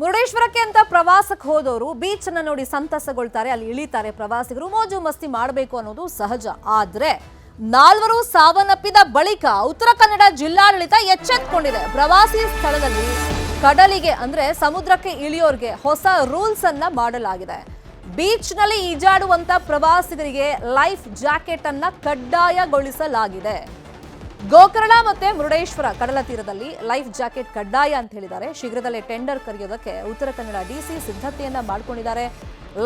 ಮುರುಡೇಶ್ವರಕ್ಕೆ ಅಂತ ಪ್ರವಾಸಕ್ಕೆ ಹೋದವರು ಬೀಚ್ ಅನ್ನ ನೋಡಿ ಸಂತಸಗೊಳ್ತಾರೆ, ಅಲ್ಲಿ ಇಳಿತಾರೆ ಪ್ರವಾಸಿಗರು. ಮೋಜು ಮಸ್ತಿ ಮಾಡಬೇಕು ಅನ್ನೋದು ಸಹಜ. ಆದ್ರೆ ನಾಲ್ವರು ಸಾವನ್ನಪ್ಪಿದ ಬಳಿಕ ಉತ್ತರ ಕನ್ನಡ ಜಿಲ್ಲಾಡಳಿತ ಎಚ್ಚೆತ್ಕೊಂಡಿದೆ. ಪ್ರವಾಸಿ ಸ್ಥಳದಲ್ಲಿ ಕಡಲಿಗೆ ಅಂದ್ರೆ ಸಮುದ್ರಕ್ಕೆ ಇಳಿಯೋರ್ಗೆ ಹೊಸ ರೂಲ್ಸ್ ಅನ್ನ ಮಾಡಲಾಗಿದೆ. ಬೀಚ್ನಲ್ಲಿ ಈಜಾಡುವಂತ ಪ್ರವಾಸಿಗರಿಗೆ ಲೈಫ್ ಜಾಕೆಟ್ ಅನ್ನ ಕಡ್ಡಾಯಗೊಳಿಸಲಾಗಿದೆ. ಗೋಕರ್ಣ ಮತ್ತೆ ಮುರುಡೇಶ್ವರ ಕಡಲ ತೀರದಲ್ಲಿ ಲೈಫ್ ಜಾಕೆಟ್ ಕಡ್ಡಾಯ ಅಂತ ಹೇಳಿದ್ದಾರೆ. ಶೀಘ್ರದಲ್ಲೇ ಟೆಂಡರ್ ಕರೆಯೋದಕ್ಕೆ ಉತ್ತರ ಕನ್ನಡ ಡಿಸಿ ಸಿದ್ಧತೆಯನ್ನ ಮಾಡ್ಕೊಂಡಿದ್ದಾರೆ.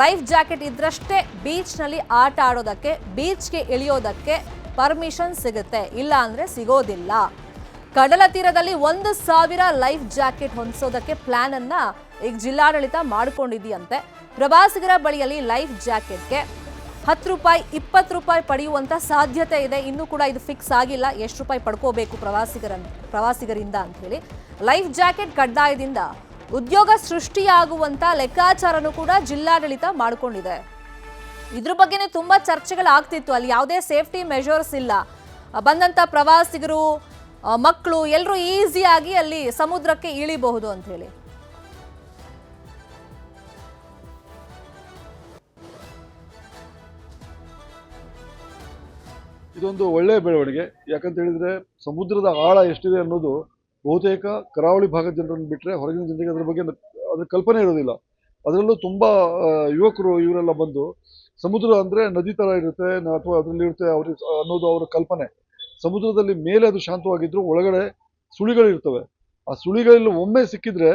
ಲೈಫ್ ಜಾಕೆಟ್ ಇದ್ರಷ್ಟೇ ಬೀಚ್ನಲ್ಲಿ ಆಟ ಆಡೋದಕ್ಕೆ, ಬೀಚ್ಗೆ ಇಳಿಯೋದಕ್ಕೆ ಪರ್ಮಿಷನ್ ಸಿಗುತ್ತೆ. ಇಲ್ಲ ಅಂದ್ರೆ ಸಿಗೋದಿಲ್ಲ. ಕಡಲ ತೀರದಲ್ಲಿ ಒಂದು ಸಾವಿರ ಲೈಫ್ ಜಾಕೆಟ್ ಹೊಂದಿಸೋದಕ್ಕೆ ಪ್ಲಾನ್ ಅನ್ನ ಈಗ ಜಿಲ್ಲಾಡಳಿತ ಮಾಡ್ಕೊಂಡಿದೆಯಂತೆ. ಪ್ರವಾಸಿಗರ ಬಳಿಯಲ್ಲಿ ಲೈಫ್ ಜಾಕೆಟ್ಗೆ ಹತ್ತು ರೂಪಾಯಿ, ಇಪ್ಪತ್ತು ರೂಪಾಯಿ ಪಡೆಯುವಂಥ ಸಾಧ್ಯತೆ ಇದೆ. ಇನ್ನೂ ಕೂಡ ಇದು ಫಿಕ್ಸ್ ಆಗಿಲ್ಲ. ಎಷ್ಟು ರೂಪಾಯಿ ಪಡ್ಕೋಬೇಕು ಪ್ರವಾಸಿಗರ ಪ್ರವಾಸಿಗರಿಂದ ಅಂತ ಲೈಫ್ ಜಾಕೆಟ್ ಕಡ್ಡಾಯದಿಂದ ಉದ್ಯೋಗ ಸೃಷ್ಟಿಯಾಗುವಂಥ ಲೆಕ್ಕಾಚಾರನೂ ಕೂಡ ಜಿಲ್ಲಾಡಳಿತ ಮಾಡಿಕೊಂಡಿದೆ. ಇದ್ರ ಬಗ್ಗೆನೇ ತುಂಬಾ ಚರ್ಚೆಗಳಾಗ್ತಿತ್ತು. ಅಲ್ಲಿ ಯಾವುದೇ ಸೇಫ್ಟಿ ಮೆಷರ್ಸ್ ಇಲ್ಲ. ಬಂದಂಥ ಪ್ರವಾಸಿಗರು ಮಕ್ಕಳು ಎಲ್ಲರೂ ಈಸಿಯಾಗಿ ಅಲ್ಲಿ ಸಮುದ್ರಕ್ಕೆ ಇಳಿಬಹುದು ಅಂತ ಹೇಳಿ. ಇದೊಂದು ಒಳ್ಳೆಯ ಬೆಳವಣಿಗೆ. ಯಾಕಂತ ಹೇಳಿದ್ರೆ ಸಮುದ್ರದ ಆಳ ಎಷ್ಟಿದೆ ಅನ್ನೋದು ಬಹುತೇಕ ಕರಾವಳಿ ಭಾಗದ ಜನರನ್ನು ಬಿಟ್ಟರೆ ಹೊರಗಿನ ಜನರಿಗೆ ಅದರ ಬಗ್ಗೆ ಅದರ ಕಲ್ಪನೆ ಇರೋದಿಲ್ಲ. ಅದರಲ್ಲೂ ತುಂಬಾ ಯುವಕರು ಇವರೆಲ್ಲ ಬಂದು ಸಮುದ್ರ ಅಂದ್ರೆ ನದಿ ತರ ಇರುತ್ತೆ ಅಥವಾ ಅದರಲ್ಲಿ ಇರುತ್ತೆ ಅವ್ರಿಗೆ ಅನ್ನೋದು ಅವರ ಕಲ್ಪನೆ. ಸಮುದ್ರದಲ್ಲಿ ಮೇಲೆ ಅದು ಶಾಂತವಾಗಿದ್ರು ಒಳಗಡೆ ಸುಳಿಗಳಿರ್ತವೆ ಆ ಸುಳಿಗಳಲ್ಲಿ ಒಮ್ಮೆ ಸಿಕ್ಕಿದ್ರೆ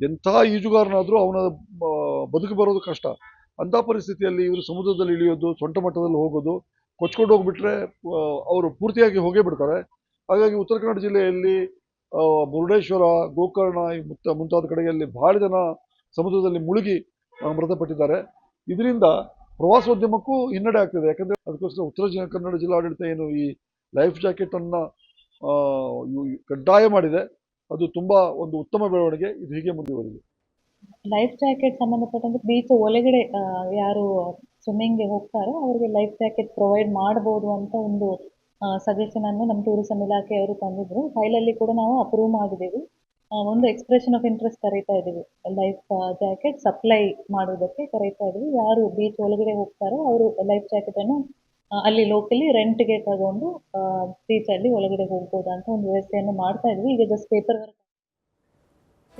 ಎಂಥ ಈಜುಗಾರನಾದರೂ ಅವನ ಬದುಕು ಬರೋದು ಕಷ್ಟ. ಅಂತ ಪರಿಸ್ಥಿತಿಯಲ್ಲಿ ಇವರು ಸಮುದ್ರದಲ್ಲಿ ಇಳಿಯೋದು, ಸೊಂಟ ಮಟ್ಟದಲ್ಲಿ ಹೋಗೋದು ಕೊಚ್ಕೊಂಡು ಹೋಗ್ಬಿಟ್ರೆ ಅವರು ಪೂರ್ತಿಯಾಗಿ ಹೋಗೇ ಬಿಡ್ತಾರೆ. ಹಾಗಾಗಿ ಉತ್ತರ ಕನ್ನಡ ಜಿಲ್ಲೆಯಲ್ಲಿ ಮುರುಡೇಶ್ವರ ಗೋಕರ್ಣ ಮುತ್ತ ಮುಂತಾದ ಕಡೆಯಲ್ಲಿ ಭಾಳ ಜನ ಸಮುದ್ರದಲ್ಲಿ ಮುಳುಗಿ ಮೃತಪಟ್ಟಿದ್ದಾರೆ. ಇದರಿಂದ ಪ್ರವಾಸೋದ್ಯಮಕ್ಕೂ ಹಿನ್ನಡೆ ಆಗ್ತಿದೆ. ಯಾಕಂದರೆ ಅದಕ್ಕೋಸ್ಕರ ಉತ್ತರ ಕನ್ನಡ ಜಿಲ್ಲಾಡಳಿತ ಏನು ಈ ಲೈಫ್ ಜಾಕೆಟ್ ಅನ್ನ ಆ, ಕಡ್ಡಾಯ ಮಾಡಿದೆ. ಅದು ತುಂಬಾ ಒಂದು ಉತ್ತಮ ಬೆಳವಣಿಗೆ ಇದು ಹೀಗೆ ಮುಂದುವರಿದೆ ಲೈಫ್ ಜಾಕೆಟ್ ಸಂಬಂಧಪಟ್ಟಂತೆ ಬೀಚ್ ಒಳಗಡೆ ಆ, ಯಾರು ಸ್ವಿಮ್ಮಿಂಗ್ಗೆ ಹೋಗ್ತಾರೋ ಅವರಿಗೆ ಲೈಫ್ ಜಾಕೆಟ್ ಪ್ರೊವೈಡ್ ಮಾಡ್ಬೋದು ಅಂತ ಒಂದು ಸಜೆಷನ್ ಅನ್ನು ನಮ್ಮ ಟೂರಿಸಂ ಇಲಾಖೆಯವರು ತಂದಿದ್ರು. ಫೈಲಲ್ಲಿ ಕೂಡ ನಾವು ಅಪ್ರೂವ್ ಮಾಡಿದ್ದೀವಿ ಆ, ಒಂದು ಎಕ್ಸ್ಪ್ರೆಷನ್ ಆಫ್ ಇಂಟ್ರೆಸ್ಟ್ ಕರೀತಾ ಇದ್ದೀವಿ ಲೈಫ್ ಜಾಕೆಟ್ ಸಪ್ಲೈ ಮಾಡೋದಕ್ಕೆ ಕರೀತಾ ಇದ್ದೀವಿ ಯಾರು ಬೀಚ್ ಒಳಗಡೆ ಹೋಗ್ತಾರೋ ಅವರು ಲೈಫ್ ಜಾಕೆಟ್ ಅನ್ನು ಅಲ್ಲಿ ಲೋಕಲಿ ರೆಂಟ್ಗೆ ತಗೊಂಡು ಬೀಚ್ ಅಲ್ಲಿ ಒಳಗಡೆ ಹೋಗ್ಬೋದು ಅಂತ ಒಂದು ವ್ಯವಸ್ಥೆಯನ್ನು ಮಾಡ್ತಾ ಇದ್ವಿ. ಈಗ ಜಸ್ಟ್ ಪೇಪರ್ ವರ್ಕ್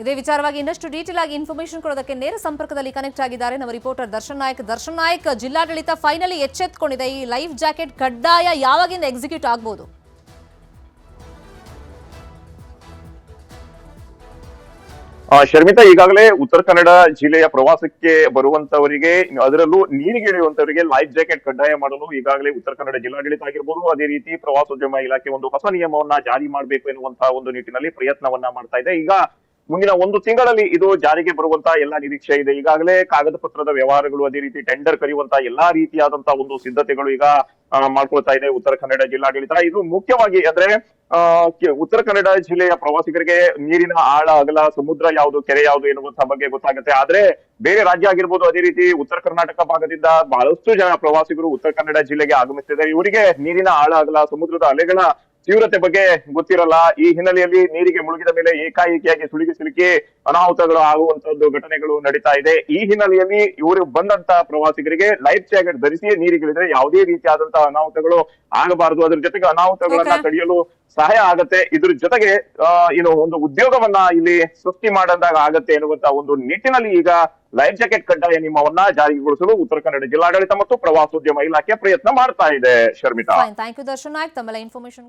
ಇದೇ ವಿಚಾರವಾಗಿ ಇನ್ನಷ್ಟು ಡೀಟೇಲ್ ಆಗಿ ಇನ್ಫಾರ್ಮೇಶನ್ ಕೊಡೋದಕ್ಕೆ ನೇರ ಸಂಪರ್ಕದಲ್ಲಿ ಕನೆಕ್ಟ್ ಆಗಿದ್ದಾರೆ ನಮ್ಮ ರಿಪೋರ್ಟರ್ ದರ್ಶನ್ ನಾಯಕ್. ದರ್ಶನ್ ನಾಯಕ್, ಜಿಲ್ಲಾಡಳಿತ ಫೈನಲಿ ಎಚ್ಚೆತ್ಕೊಂಡಿದೆ. ಈ ಲೈಫ್ ಜಾಕೆಟ್ ಕಡ್ಡಾಯ ಯಾವಾಗಿಂದ ಎಕ್ಸಿಕ್ಯೂಟ್ ಆಗ್ಬೋದು? ಶರ್ಮಿತಾ, ಈಗಾಗಲೇ ಉತ್ತರ ಕನ್ನಡ ಜಿಲ್ಲೆಯ ಪ್ರವಾಸಕ್ಕೆ ಬರುವಂತವರಿಗೆ, ಅದರಲ್ಲೂ ನೀರಿಗೆ ಇಳಿಯುವಂತವರಿಗೆ ಲೈಫ್ ಜಾಕೆಟ್ ಕಡ್ಡಾಯ ಮಾಡಲು ಈಗಾಗಲೇ ಉತ್ತರ ಕನ್ನಡ ಜಿಲ್ಲಾಡಳಿತ ಆಗಿರ್ಬೋದು. ಅದೇ ರೀತಿ ಪ್ರವಾಸೋದ್ಯಮ ಇಲಾಖೆ ಒಂದು ಹೊಸ ನಿಯಮವನ್ನ ಜಾರಿ ಮಾಡಬೇಕು ಎನ್ನುವಂತಹ ಒಂದು ನಿಟ್ಟಿನಲ್ಲಿ ಪ್ರಯತ್ನವನ್ನ ಮಾಡ್ತಾ ಇದೆ. ಈಗ ಮುಂದಿನ ಒಂದು ತಿಂಗಳಲ್ಲಿ ಇದು ಜಾರಿಗೆ ಬರುವಂತಹ ಎಲ್ಲಾ ನಿರೀಕ್ಷೆ ಇದೆ. ಈಗಾಗಲೇ ಕಾಗದ ಪತ್ರದ ವ್ಯವಹಾರಗಳು ಅದೇ ರೀತಿ ಟೆಂಡರ್ ಕರೆಯುವಂತಹ ಎಲ್ಲಾ ರೀತಿಯಾದಂತಹ ಒಂದು ಸಿದ್ಧತೆಗಳು ಈಗ ಮಾಡ್ಕೊಳ್ತಾ ಇದೆ ಉತ್ತರ ಕನ್ನಡ ಜಿಲ್ಲಾಡಳಿತ. ಇದು ಮುಖ್ಯವಾಗಿ ಅಂದ್ರೆ ಉತ್ತರ ಕನ್ನಡ ಜಿಲ್ಲೆಯ ಪ್ರವಾಸಿಗರಿಗೆ ನೀರಿನ ಆಳ, ಅಗಲ, ಸಮುದ್ರ ಯಾವುದು, ಕೆರೆ ಯಾವುದು ಎನ್ನುವಂತಹ ಬಗ್ಗೆ ಗೊತ್ತಾಗುತ್ತೆ. ಆದ್ರೆ ಬೇರೆ ರಾಜ್ಯ ಆಗಿರ್ಬೋದು ಅದೇ ರೀತಿ ಉತ್ತರ ಕರ್ನಾಟಕ ಭಾಗದಿಂದ ಬಹಳಷ್ಟು ಜನ ಪ್ರವಾಸಿಗರು ಉತ್ತರ ಕನ್ನಡ ಜಿಲ್ಲೆಗೆ ಆಗಮಿಸ್ತಿದ್ದಾರೆ. ಇವರಿಗೆ ನೀರಿನ ಆಳ, ಅಗಲ, ಸಮುದ್ರದ ಅಲೆಗಳ ತೀವ್ರತೆ ಬಗ್ಗೆ ಗೊತ್ತಿರಲ್ಲ. ಈ ಹಿನ್ನೆಲೆಯಲ್ಲಿ ನೀರಿಗೆ ಮುಳುಗಿದ ಮೇಲೆ ಏಕಾಏಕಿಯಾಗಿ ಸುಳಿಗೆ ಸಿಲುಕಿ ಅನಾಹುತಗಳು ಆಗುವಂತದ್ದು ಘಟನೆಗಳು ನಡೀತಾ ಇದೆ. ಈ ಹಿನ್ನೆಲೆಯಲ್ಲಿ ಇವರು ಬಂದಂತ ಪ್ರವಾಸಿಗರಿಗೆ ಲೈಫ್ ಜಾಕೆಟ್ ಧರಿಸಿ ನೀರಿಗಿಳಿದ್ರೆ ಯಾವುದೇ ರೀತಿಯಾದಂತಹ ಅನಾಹುತಗಳು ಆಗಬಾರದು. ಅದ್ರ ಜೊತೆಗೆ ಅನಾಹುತಗಳನ್ನ. ತಡೆಯಲು ಸಹಾಯ ಆಗತ್ತೆ. ಇದ್ರ ಜೊತೆಗೆ ಏನು ಒಂದು ಉದ್ಯೋಗವನ್ನ ಇಲ್ಲಿ ಸೃಷ್ಟಿ ಮಾಡಿದಾಗ ಆಗತ್ತೆ ಎನ್ನುವಂತ ಒಂದು ನಿಟ್ಟಿನಲ್ಲಿ ಈಗ ಲೈಫ್ ಜಾಕೆಟ್ ಕಡ್ಡಾಯ ನಿಯಮವನ್ನ ಜಾರಿಗೊಳಿಸಲು ಉತ್ತರ ಕನ್ನಡ ಜಿಲ್ಲಾಡಳಿತ ಮತ್ತು ಪ್ರವಾಸೋದ್ಯಮ ಇಲಾಖೆ ಪ್ರಯತ್ನ ಮಾಡ್ತಾ ಇದೆ. ಶರ್ಮಿತಾ. ಥ್ಯಾಂಕ್ ಯು ದರ್ಶನ್ ನಾಯಕ್ ತಮ್ಮೆಲ್ಲ ಇನ್ಫಾರ್ಮೇಶನ್